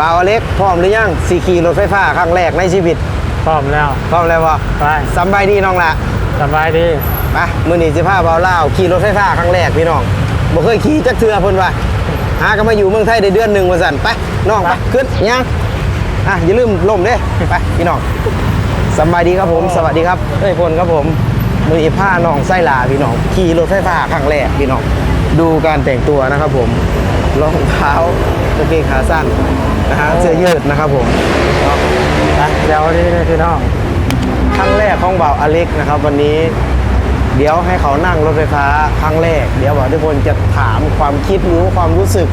บ่าวอเล็กพร้อมหรือยังสีขี่รถไฟฟ้าครั้งแรกในชีวิต พร้อมแล้วพร้อมแล้วบ่ไปสำบายดีน้องละสบายดีไปมื้อนี้สิพาบ่าวลาวขี่รถไฟฟ้าครั้งแรกพี่น้องบ่เคยขี่จักเทื่อเพิ่นว่าหากันมาอยู่เมืองไทยได้เดือนหนึงว่าซั่นไปน้องไปขึ้นยังอะอย่าลืมล่มเด้ไปพี่น้องสำบายดีครับผม สวัสดีครับเอ้ยพลครับผมมือนี้พาน้องไส้ลาพี่น้องขี่รถไฟฟ้าครั้งแรกพี่น้องดูการแต่งตัวนะครับผมรองเท้ากางเกงขาสั้น นะฮะเสื้อยืดนะครับผมเนะเดี๋ยวนี้เลยพี่น้องครั้งแรกของบ่าวอเล็กนะครับ วันนี้ เดี๋ยวให้เขานั่งรถไฟฟ้าครั้งแรก เดี๋ยวบ่าวทุกคนจะถามความคิดรู้ความรู้สึก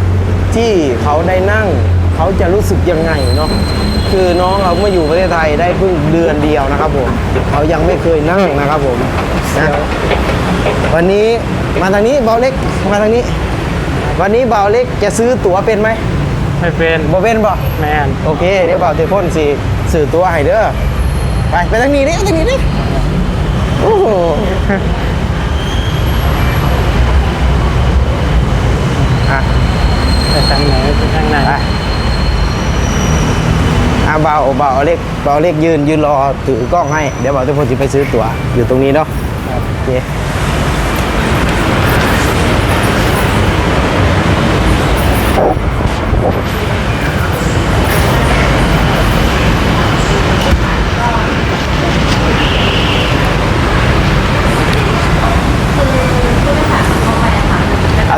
ที่เขาได้นั่ง เขาจะรู้สึกยังไงเนาะคือน้องเขามาอยู่ประเทศไทยได้เพิ่งเดือนเดียวนะครับผมเขายังไม่เคยนั่งนะครับผมนะวันนี้มาทางนี้บ่าวเล็กมาทางนี้ วันนี้บ่าวเล็กจะซื้อตั๋วเป็นไหม ไม่เป็นบ่เป็นบ่แมนโอเคเดี๋ยวบ่าวเทพ่นสิสื่อตัวให้เด้อไปไปทางนี้ดิทางนี้ดิโอ้โหอะไปทางไหนไปทางไหนไปอะเบาเบาเล็กเบาเล็กยืนยืนรอถือกล้องให้เดี๋ยวบ่าวเทพ่นสิไปซื้อตั๋วอยู่ตรงนี้เนาะโอเค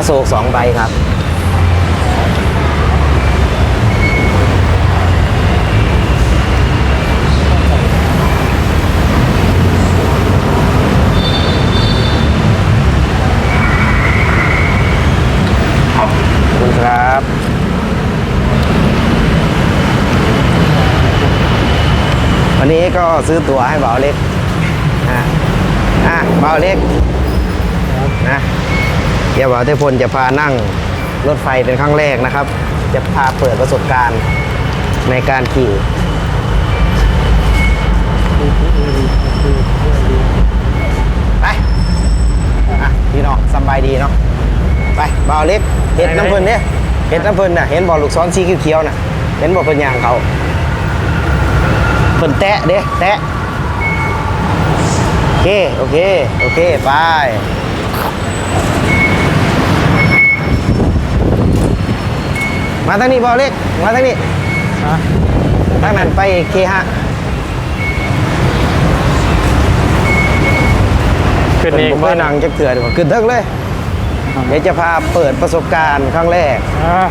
โศกสองใบครับ ขอบคุณครับ วันนี้ก็ซื้อตั๋วให้เบาเล็ก อะอะเบาเล็กนะ ดี๋ยวเบาเทพลจะพานั่งรถไฟเป็นครั้งแรกนะครับ จะพาเปิดประสบการณ์ในการขี่ไปอะพี่น้องสบายดีเนาะไปเบาเล็กเห็ดน้ำเพิ่นเนี่ยเห็ดน้ำเพิ่นน่ะเห็นบ่อลูกซ้อนสีเขียวๆน่ะเห็นบ่อเพิ่นยางเขาเพิ่นแตะเด้แตะโอเค โอเค โอเค ไป มาทางนี้เบาเล็กมาทางนี้ฮะทางนั้นไปเคฮะขึ้นเองผมไปนั่งจะเถื่อดีกว่าขึ้นเทิงเลย เดี๋ยวจะพาเปิดประสบการณ์ครั้งแรกอ่า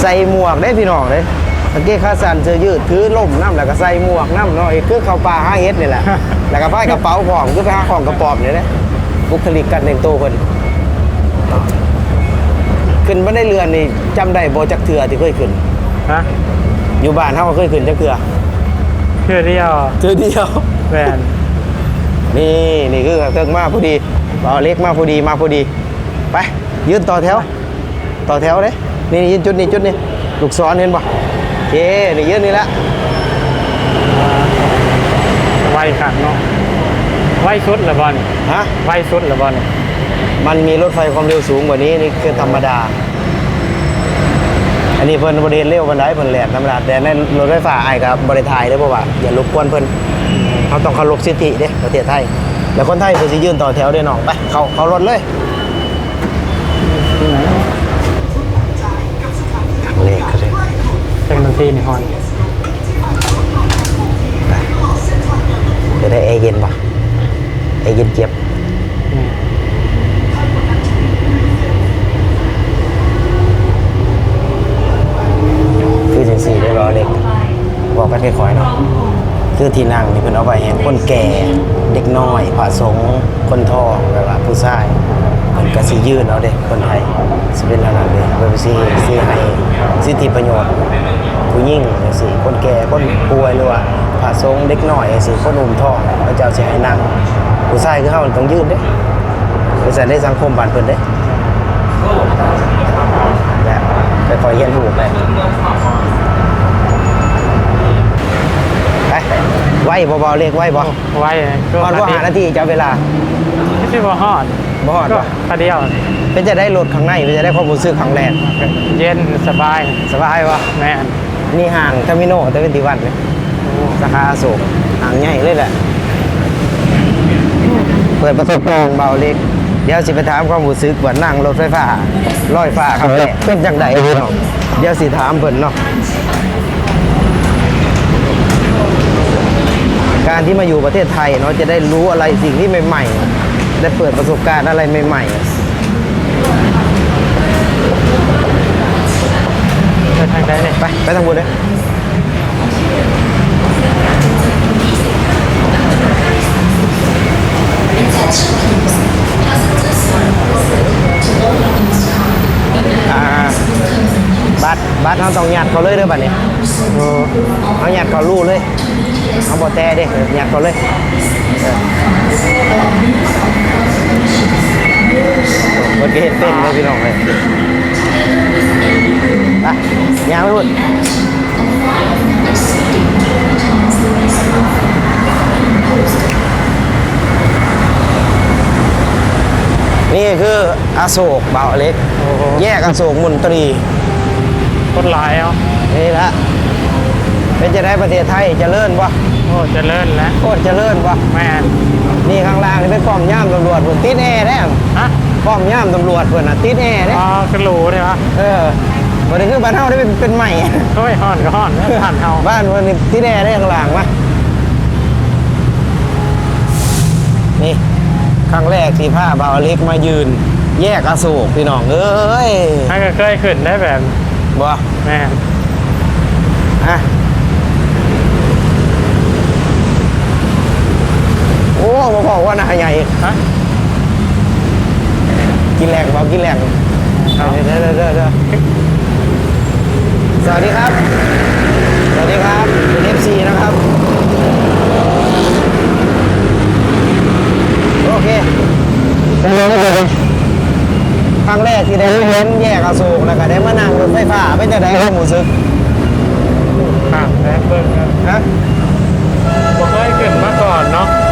ใส่หมวกได้พี่น้องเลยกางเกงขาสั้นเสื้อยืดถือล่มน้ำแล้วก็ใส่หมวกน้ำเนาะไอ้คือเข้าป่าห้าเฮ็ดนี่แหละ แล้วก็พายกระเป๋าของคือไปหาของกระปอบเนี่ยนะบุคลิกการแต่งตัวเพิ่น ขึ้นมาได้เรือนนี่จำได้บ่จักเถื่อที่เคยขึ้น ฮะอยู่บ้านเฮาก็เคยขึ้นจักเถื่อเพื่อเที่ยวเถื่อเดียว แมนนี่นี่คือเครื่องมาพอดีต่อเล็กมาพอดีมาพอดี ไป ยืนต่อแถว ต่อแถวเลยนี่นี่ยืนจุดนี้จุดนี้ลูกศรเห็นปะโอเคนี่ยืนนี่ละไวขัดเนาะไวสุดเหรือบอลฮะไวสุดเหรือบอล มันมีรถไฟความเร็วสูงกว่านี้นี่คือธรรมดา อันนี้เพิ่นบริเวณเร็วบันไดเพิ่นแหลมธรรมดาแต่ในรถไฟฟ้าไอ้กับบริทายได้อเพราะว่าอย่ารบกวนเพิ่นเขาต้องเคารพสิทธิเด้ประเทศไทยแล้วคนไทยเพิ่นสิยืนต่อแถวเด้อน้องไปเขาเขารถเลยที่ไหนเลขเลยเป็นบางทีนี่ฮอนจะได้แอร์เย็นป่ะแอร์เย็นเจี๊ยบ นี่ คือจั งสี่ได้รอเล็กบอกกันค่อยๆเนาะคือที่นั่งนี่เพิ่นเอาไว้ให้คนแก่เด็กน้อยพระสงฆ์คนท้องแบบว่าผู้ชายเพิ่นก็สิยืนเอาเด้คนไทยสิเป็นอันนั้นเด้เพิ่นสิสิให้สิทธิประโยชน์ผู้หญิงจังซี่คนแก่คนป่วยหรือว่าพระสงฆ์เด็กน้อยจังซี่คนหนุ่มท้องพระเจ้าสิให้นั่งผู้ชายคือเฮาต้องยืนเด้คือใส่ในสังคมบ้านเพิ่นเด้แบบไปคอยเรียนรู้ไป ไหวเบาๆเรียกไหวบ่ไวก่อนว่าหานาทีจะเอาเวลาไม่ใช่ว่าฮอดบ่ฮอดก็บ่คันเดียวเป็นจะได้รถข้างในเป็นจะได้ความรู้สึกครั้งแรกเย็นสบายสบายบ่แม่นนี่ห่างเทอร์มินอลเทเวนตี้วันเลยสาขาอโศกห่างใหญ่เลยแหละเปิดประสบการณ์เบาเล็กเดี๋ยวสิไปถามความรู้สึกว่านั่งรถไฟฟ้าลอยฟ้าครับแรกเป็นจังไดพี่น้องเดี๋ยวสิถามเพิ่นเนาะ การที่มาอยู่ประเทศไทยเนาะจะได้รู้อะไรสิ่งที่ใหม่ๆ ได้เปิดประสบการณ์อะไรใหม่ไปทางใดเนี่ยไปไปทางบนเลยอ่าบัตรบัตรเราต้องยัดเขาเลยเด้อบัตรเนี้เแต่เด้ยัดเขาเลยเออมันก็เห็นเต้นเลยพี่น้องเลยไปยางไปพุ่นนี่คืออโศกเบาเล็กโอ้โหแยกอโศกมนตรีคนหลายเอานี่ละเป็นจะได้ประเทศไทยเจริญปะ โอ้เจะเลิ่นแล้วโคตรเจริญปะแม่นนี่ข้างล่างนี่เป็นป้อมย่ามตำรวจผมติดแอร์ได้ฮะป้อมย่ามตำรวจเพื่อนน่ะติดแอร์ได้อ๋อกระหลูเนี่ยวะเออวันนี้คือบ้านเฮาได้เป็นเป็นใหม่เฮ้ยห่อนก็ห่อนแล้วผ่านเฮาบ้านวันนี้ติดแอร์ได้ข้างล่างมานี่ครั้งแรกที่ผ้าเบาเล็กมายืน แยกอโศกพี่น้องเอ้ยถ้าก็เคยขึ้นได้แบบบ่แม่นอะโอ้ มาบอกว่าหน้าใหญ่ฮะกินแรงเปล่ากินแรงเอาเดี๋ยวเดี๋ยวเดี๋ยวเดี๋ยวสวัสดีครับ สวัสดีครับเป็น FC นะครับ โอเคเป็นไงครับผมครั้งแรกที่ได้เห็นแยกอโศกแล้วก็ได้มานั่งรถไฟฟ้าเป็นจะได้ความรู้สึกข้างแล้วเบิ่งครับฮะบ่เคยขึ้นมาก่อนเนาะผม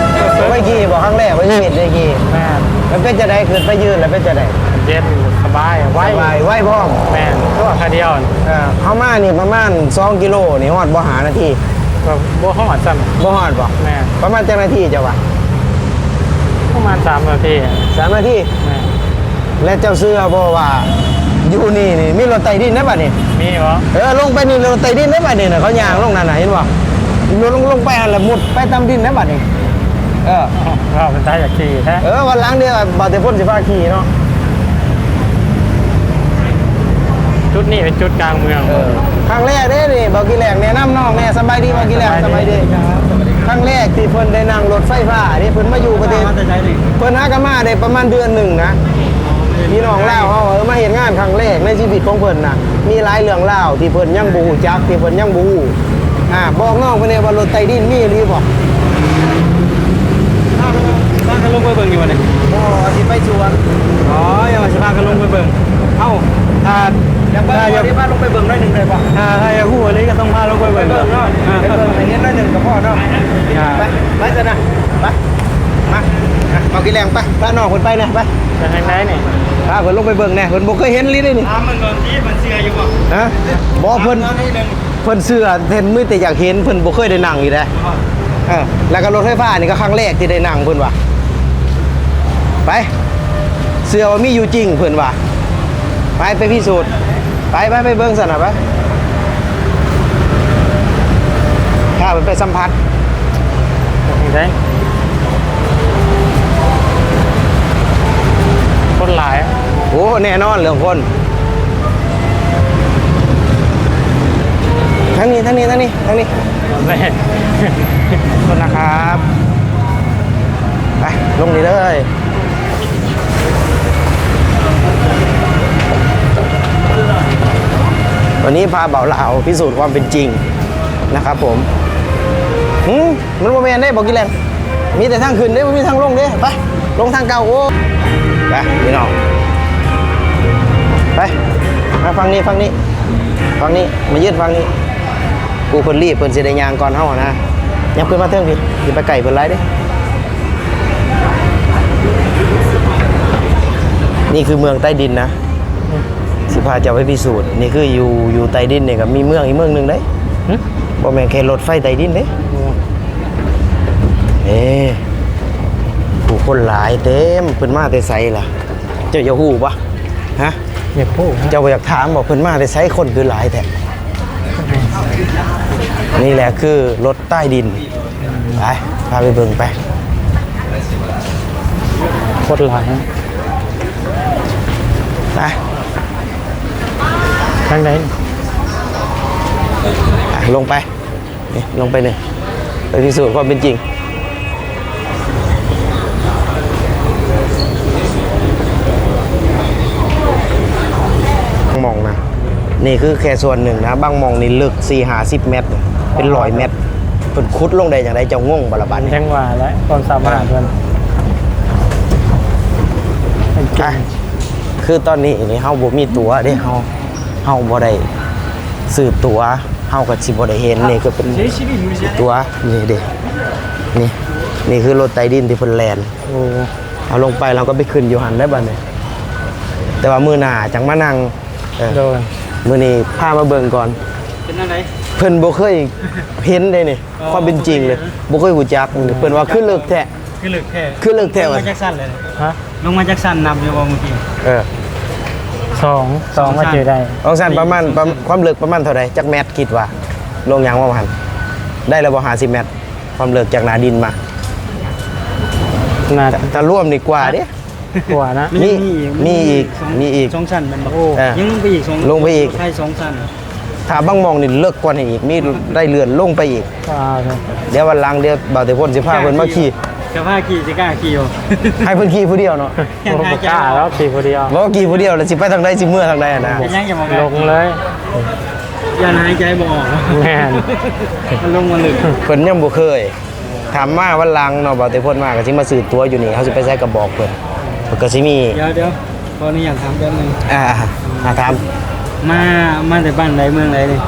ไม่ขี่บอกครั้งแรกว่าชีวิตได้ขี่แม่นแล้วเป็นจะได้ขึ้นไปยืนแล้วเป็นจะได้เย็นสบายไว้สบายไหวพร้อมแม่นตัวคันเดียวนี่เออเข้ามานี่ประมาณ2กิโลนี่ฮอดบ่หานาทีก็บ่ฮอดซ้ำบ่ฮอดบ่แม่นประมาณจังนาทีเจ้าวะประมาณ3นาทีอะสามนาทีแม่นและเจ้าเสื้อบ่ว่าอยู่นี่นี่มีรถไต่ดินได้ป่ะนี่ มีบ่เออลงไปนี่รถไต่ดินได้ป่ะนี่น่ะเขาย่างลงนั่นน่ะเห็นบ่ลงลงลงไปหั่นแล้วมุดไปตามดินได้ป่ะนี่ เออเราเป็นตาอยากขี่แท้เออวันหลังเดี๋ยวบ่าวเตพ่นสิพาขี่เนาะจุดนี้เป็นจุดกลางเมืองเออครั้งแรกเด้นี่บ่าวกี่แหลกแนะนำน้องแน่สบายดีบ่าวกี่แหลกสบายดีครั้งแรกที่เพิ่นได้นั่งรถไฟฟ้านี่เพิ่นมาอยู่ประเทศเพิ่นหากนมาได้ประมาณเดือนหนึ่งนะพี่น้องเล่าวเขาเออมาเห็นงานครั้งแรกในชีวิตของเพิ่นนะมีหลายเรื่องเล่าวที่เพิ่นยังบฮูจักที่เพิ่นยังบฮูอ่าบอกน้องเพิ่นเนี่ยว่ารถไต้ดินมีหรือบ่บ้าน กันลงไปเบิ่งอยู่วันนี้บ่สิไปสวนอ๋อยังมาสิบ้ากันลงไปเบิ่งเอ้าถ้าอยากเบิ่งถ้าอยากที่บ้านลงไปเบิ่งหน่อยหนึ่งได้บ่ถ้าถ้าอยากฮู้อะไรก็ต้องพาลงไปเบิ่งเบิ่งเนาะไปเบิ่งให้เห็นหน่อยหนึ่งกับพ่อเนาะไปไปซะนะไปมาเอากี่แรงไปพาน้องเพิ่นไปนะไปจะทางไหนนี่พาเพิ่นลงไปเบิ่งแน่เพิ่นบ่เคยเห็นลิเลยนี่ถามันก่อนที่มันเสียอยู่บ่ฮะบ่เพิ่นเพิ่นเสือเห็นมือแต่อยากเห็นเพิ่นบ่เคยได้นั่งอีกเด้เออแล้วก็รถไฟฟ้านี่ก็ครั้งแรกที่ได้นั่งเพิ่นว่ะ ไป เสื้อว่ามีอยู่จริงเพิ่นว่ะไปไปพิสูจน์ไปไปไปเบิ่งสั่นน่ะไปถ้ามันไปสัมผัสจะทางไหนคนหลายโอ้แน่นอนเรื่องคนทางนี้ทางนี้ทางนี้ทางนี้แม่ขอบคุณนะครับ ไป ลงนี่เลย วันนี้พาเบาเหล่าพิสูจน์ความเป็นจริงนะครับผมหืมมันโมเมนได้บอกกี่แรงมีแต่ทางขึ้นได้ไม่มีทางลงเด้ไปลงทางเก่าโอ้ไปพี่น้องไปมาฟังนี้ฟังนี้ฟังนี้มายืดฟังนี้กูเพิ่นรีบเพิ่นสิได้ยางก่อนเฮานะยับขึ้นมาเทิงพี่อย่าไปไก่เพิ่นไรเด้นี่คือเมืองใต้ดินนะ สิพาจะไปพิสูจน์นี่คืออยู่อยู่ใต้ดินเนี่ยกับมีเมืองอีกเมืองหนึ่งเด้หึบ่แม่นแค่รถไฟใต้ดินเด้โอ้เอ๊ะผู้คนหลายเต็มเพิ่นมาแต่ไสล่ะ เจ้าอย่าฮู้ปะฮะอย่าพูดเจ้าบ่อยากถามบอกเพิ่นมาแต่ไสคนคือหลายแท้นี่แหละคือรถใต้ดินไปพาไปเบิ่งไปโคตรหลายนะไป ทางไหนไป ลงไปนี่ลงไปหนึ่งไปพิสูจน์ความเป็นจริงมองนะ นี่คือแค่ส่วนหนึ่งนะ บางมองนี่ลึก4 5 0เมตร เป็นร้อยเมตรเป็นคุดลงได้อย่างไรจะง่วงบาละบันแทงว่าและความสามารถมันเป็นจริอะงคือตอนนี้นี่เฮาบ่มีตั๋วเด้เฮา เฮาบ่ได้ซื้อตั๋วเฮาก็สิบ่ได้เห็นนี่ก็เป็นตั๋วนี่เด้นี่นี่คือรถใต้ดินที่เพิ่นแล่นโอ้เอาลงไปเราก็ไปขึ้นอยู่หันได้บัดนี้แต่ว่ามื้อหน้าจังมานั่งเออโดนมื้อนี้พามาเบิ่งก่อนเป็นอะไรเพิ่นบ่เคยเห็นเลยนี่ความเป็นจริงเลยบ่เคยรู้จักเพิ่นว่าคือเลิกแท้คือลึกแค่คือเลิกแท้ลงว่ะมาจากสั้นเลยฮะลงมาจากสั้นนำอยู่บ่เมื่อกี้เออ สองสองมาเจอได้ลองสั่นประมาณประมาณความลึกประมาณเท่าใดจักแมตรคิดว่าลงยางว่าหันได้แล้วบ่50เมตรความลึกจากหน้าดินมาน่าถ้าถ้ารวมนี่กว่าเด้กว่านะมีมีอีกสงมีอีกสองชั้นแมันบ่เออยังลงไปอีกสองลงไปอีกใช่สองชั้นถ้าบางมองนี่เลิกกว่านี้อีกมีได้เลื่อนลงไปอีกว้าวเลยเดี๋ยววันหลังเดี๋ยวบ่าวแต่พ่นสิพาเพิ่นมาขี่ กะว่าขี่จะกล้าขี่อยู่ให้เพิ่นขี่ผู้เดียวเนาะโอ้บ่กล้าแล้วขี่คนเดียวบ่ขี่ผู้เดียวแล้วสิไปทางใดสิเมื่อทางใดอะนะเป็นยังจะมองลงเลยอย่าหายใจบ่ออกแม่นมันลงมาลึกเพิ่นยังบ่เคยถามมาวันหลังเนาะบ่าวแต่พ่นมาก็สิมาซื้อตั๋วอยู่นี่เขาสิไปใช้กระบอกเพิ่นเพิ่นก็สิมีเดี๋ยวเดี๋ยวขออนุญาตถามแป๊บนึงอ่าอ่าถามมามาแต่บ้านใดเมืองใดนี่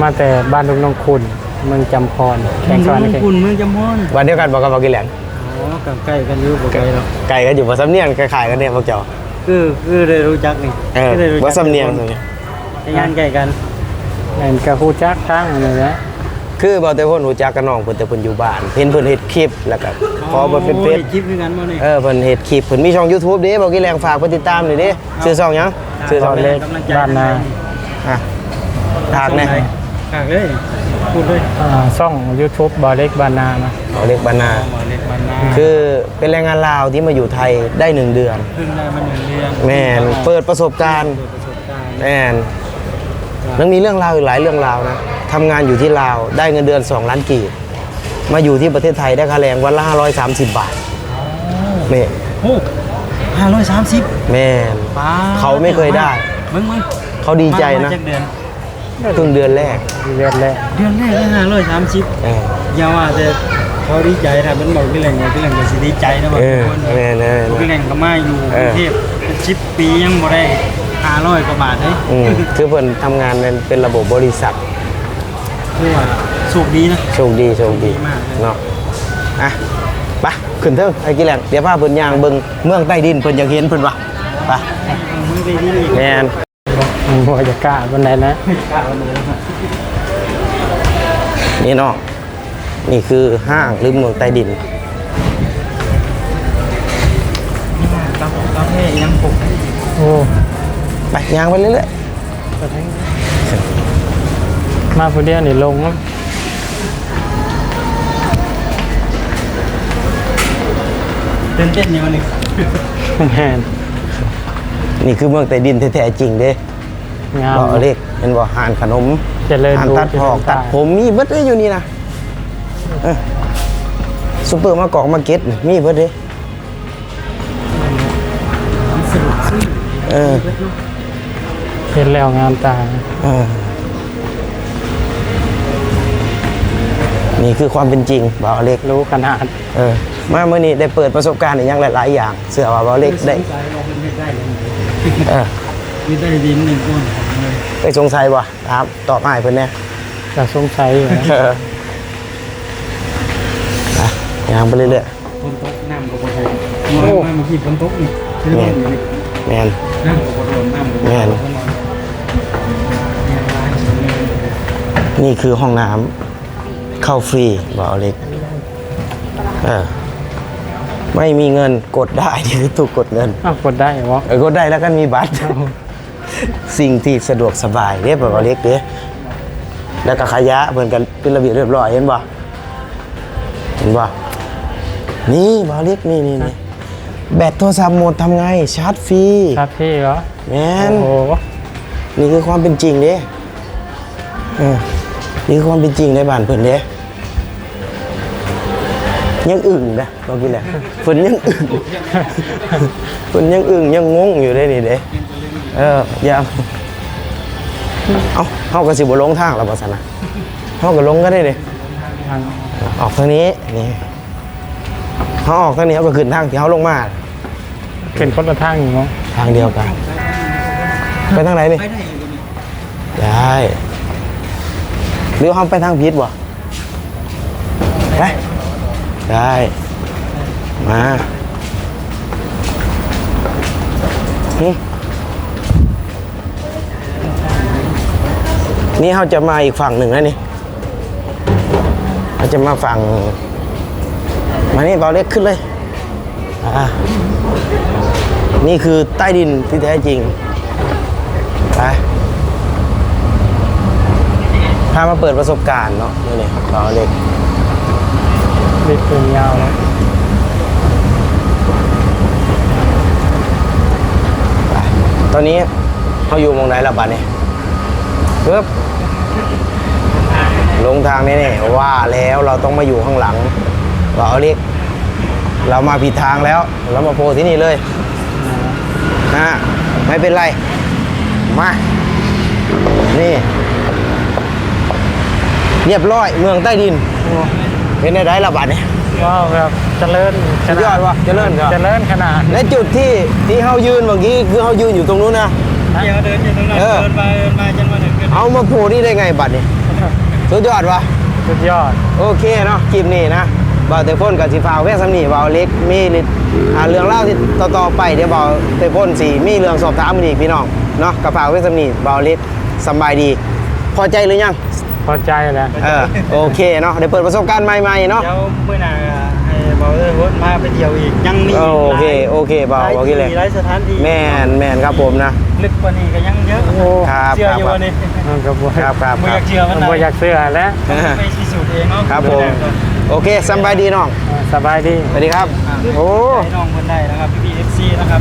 มาแต่บ้านลุงน้องคุณเมืองจำพรแข่งสวรรค์เมืแข่องงคุณเมืองจำพรวันเดียวกันบ่กับบ่าวกินแหลง อ๋อกับใกล้กันอยู่บ่ไกลหรอกไก่ก็อยู่บ่สำเนียงคล้ายๆกันเนี่ยพวกเจ้าคือคือได้รู้จักนี่เออคือได้รู้จับ่สำเนียงแต่งานใกล้กันแม่นกระฮู้จักทั้งนี่แหละคือบ่าวแต่พ่นรู้จักกับน้องเพิ่นแต่เพิ่นอยู่บ้านเห็นเพิ่นเฮ็ดคลิปแล้วก็ขอเพิ่นเป็นเฟซ โอ้ยคลิปด้วยกันบ่นี่ เออเพิ่นเฮ็ดคลิปเพิ่นมีช่อง YouTube เด้บ่าวกินแหลงฝากเพิ่นติดตามหน่อยเด้ชื่อช่องหยังชื่อช่องเล็ก บ้านนา อะถากแน่ ถากเลย พูดเลยอ่าช่อง YouTube บอเล็กบ้านนานะบ่าวเล็กบ้านนา หมอเล็กบ้านนาคือเป็นแรงงานลาวที่มาอยู่ไทยได้หนึ่งเดือน เพิ่งได้มาหนึ่งเดือนแม่นเปิดประสบการณ์ เปิดประสบการณ์แม่นมันมีเรื่องราวอีกหลายเรื่องราวนะทำงานอยู่ที่ลาวได้เงินเดือน 2 ล้านกีบมาอยู่ที่ประเทศไทยได้ค่าแรงวันละ530 บาทแม่โอ้ห้าร้อยสามสิบแม่นป้าเขาไม่เคยได้ มึงมึงเขาดีใจนะ มาจากเดือน เพิ่งเดือนแรกเรียนแรกเดือนแรกได้ห้าร้อยสามสิบเอออย่าว่าแต่เขาดีใจถ้าเป็นบอกพี่แหล่งว่าพี่แหล่งก็สิดีใจนะบางเออคนแม่นแม่น พี่แหล่งก็มาอยู่กรุงเทพเป็นชิปปียังบ่ได้ห้าร้อยกว่าบาทเลยอืมคือเพิ่นทำงานเป็นเป็นระบบบริษัท คือว่าโชคดีนะ โชคดีโชคดีดีมากเลย เนาะอะไปขึ้นเถอะไอ้กี่แหลงเดี๋ยวพาเพิ่นย่างเบิ่งเมืองใต้ดินเพิ่นอยากเห็นเพิ่นว่ะไปมึงไปที่นี่แม่น บ่จะกล้าบันไดนะกะวันนี้แล้วครับนี่เนาะนี่คือห้างหรือเมืองใต้ดินกาแฟกาแฟยังปลุกโอ้ไปย่างไปเรื่อยมาผู้เดียวนี่ลงมั้งเต้นเต้นอยู่วันนี้แม่นๆ นี่คือเมืองใต้ดินแท้ๆจริงเด้งาม บ่เล็กเห็นบ่หานขนมเจริญหานรู้ตัดหอกเจริญตัดตาย ผมมีเบิดเลยอยู่นี่นะเออซุปเปอร์มาร์เกอกมาร์เก็ตนี่มีเบิดเลยเออ เห็นแล้วงามตาเออนี่คือความเป็นจริงบ่าวเล็ก รู้ขนาด เออ มาเมื่อนี้ได้เปิดประสบการณ์อีกอย่างหลาย ๆ อย่าง เสือว่าบ่าวเล็กได้ สงสัยเราเป็นไม่ได้เลยเออมีได้ดินหนึ่งก้อนเลยไปสงสัยบ่ถามตอบมาให้เพิ่นแหน่จะสงสัยอยู่นะเอออะย่างไปเรื่อยฝนตกน้ำก็บ่ใช่เมื่อเมื่อกี้ฝนตกนี่คือเล่นอยู่นี่แมน น้ำก็บ่รวมน้ำแม่น นี่คือห้องน้ำเข้าฟรีบอกเล็กเออ ไม่มีเงินกดได้นี่คือถูกกดเงินอ้าวกดได้วะเออกดได้แล้วก็มีบัตร สิ่งที่สะดวกสบายเรียบร้อยเล็กเด้แล้วก็ขยะเหมือนกันเป็นระเบียบเรียบร้อยเห็นป่ะเห็นป่ะนี่บอเล็กนี่นี่นี่แบตโทรศัพท์หมดทำไงชาร์จฟรีครับพี่เหรอแมนโอ้โหนี่คือความเป็นจริงเด้เออนี่คือความเป็นจริงในบ้านเพิ่นเด้ ยังอึ่งนะเรากินแหละเพิ่นยังอึ่งเพิ่นยังอึ่งยังงงอยู่ได้นี่เด้เอออย่าเอาเฮาก็สิบ่ลงทางแล้วบ่ซั่นน่ะเฮาก็ลงก็ได้เด้ทางออกทางนี้นี่เฮาออกทางนี้เฮาก็ขึ้นทางที่เฮาลงมาเป็นคนละทางอยู่มั้งทางเดียวกันไปทางไหนนี่ไปได้อยู่นี่ได้หรือห้องไปทางพิษบ่ไป ได้ มาหึนี่เขาจะมาอีกฝั่งหนึ่งแล้วนี่เขาจะมาฝั่ง มานี่เบาเล็กขึ้นเลย อ่า นี่คือใต้ดินที่แท้จริง ไป พามาเปิดประสบการณ์เนาะนี่เลยเราเล็ก เด็กตัวยาวแล้วไปตอนนี้เขาอยู่มองไหนละบัดนี่ยปึ๊บลงทางนี่นี่ว่าแล้วเราต้องมาอยู่ข้างหลังเราเล็กเรามาผิดทางแล้ว เรามาโพที่นี่เลยอ่าไม่เป็นไร มา นี่ เรียบร้อยเมืองใต้ดิน เป็นได้ไรละบัดนี่ว้าวแบบเจริญขสุดยอดวะเจริญครับเจริญขนาดและจุดที่ที่เขายืนเมื่อกี้คือเขายืนอยู่ตรงนู้นนะเดี๋ยวเดินอยู่ตรงนั้นเออเดินมาเดินมาจนมาถึงกันเอามาโผล่นี่ได้ไงบัตรนี่สุดยอดวะสุดยอด โอเคเนาะคลิปนี้นะบ่าวเตพ่นกับสีฟ้ากแว่สำนีบ่าวเล็กมีลิอ่าเรื่องเล่าที่ต่อๆไปเดี๋ยวบ่าวเตพ่นสีมีเรื่องสอบถามอีกพี่น้องเนาะกับฝากแว่สำนีบ่าวเล็กสำบายดี พอใจหรือยัง พอใจแล้วเออโอเคเนาะเดี๋ยวเปิดประสบการณ์ใหม่ๆเนาะเดี๋ยวเมื่อหน้าให้เบาเลยรถมาไปเที่ยวอีกยังมีโอเคโอเคบ่าวหลายโอเคเลยที่หลายสถานที่แม่นแม่นครับผมนะลึกกว่านี้ก็ยังเยอะครับเชื่ออยู่ครับวันนี้มันก็บ่ครับครับไม่คอรับยากเชื่อมันบ่นะอยากเสื้อแล้วไปพิสูจน์เองเนาะครับผมโอเคสำบายดีน้องสบายดีสวัสดีครับอ่าโอ้ให้น้องคนได้นะครับพี่พีเอฟซีนะครับ